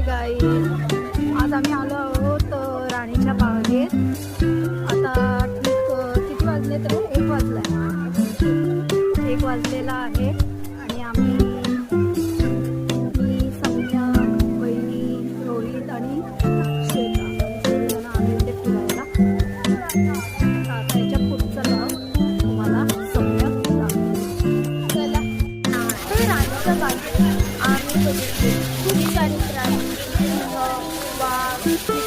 हाय गाई. आज आम्ही आलो आहोत अ, राणीच्या बागेत आता किती वाजले तर? एक वाजला एक वाजलेला आहे. รักกินทองวาง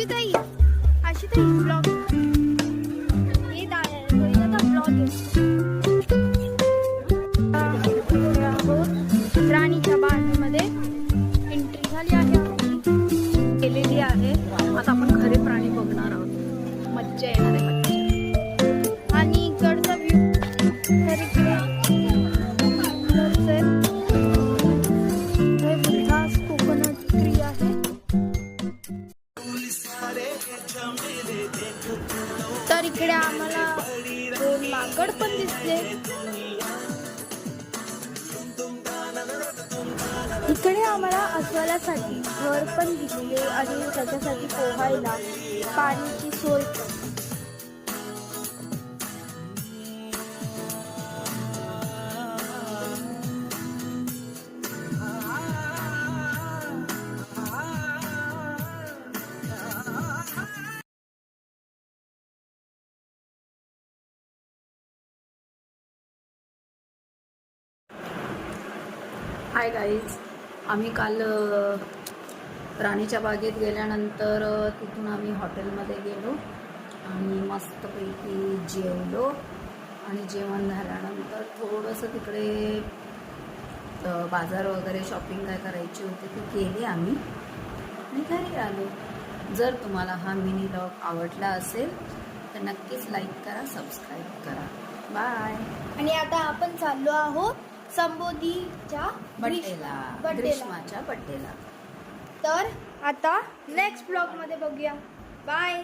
मग आशिताई आशिताई ब्लॉग हे ब्लॉग आहे. राणीच्या बागेमध्ये एंट्री झाली आहे. केलेली आहे. आता आपण खरे प्राणी बघणार आहोत. मज्जा येणार आहे. तर इकडे आम्हाला दोन माकड पण दिसले. इकडे आम्हाला अस्वलासाठी घर पण दिसले आणि त्याच्यासाठी पोहायला पाण्याची सोय पण. हाय गाईज आम्ही काल राणीच्या बागेत गेल्यानंतर तिथून आम्ही हॉटेलमध्ये गेलो आणि मस्तपैकी जेवलो आणि जेवण झाल्यानंतर थोडंसं तिकडे बाजार वगैरे शॉपिंग काय करायची होती ती केली आम्ही आणि घरी आलो. जर तुम्हाला हा मिनी लॉग आवडला असेल तर नक्कीच लाईक करा सबस्क्राईब करा. बाय आणि आता आपण चाललो आहोत संबोधीच्या बड्डेला बड्डेला. ग्रीष्माच्या बड्डेला. तर आता नेक्स्ट ब्लॉगमध्ये बघूया. बाय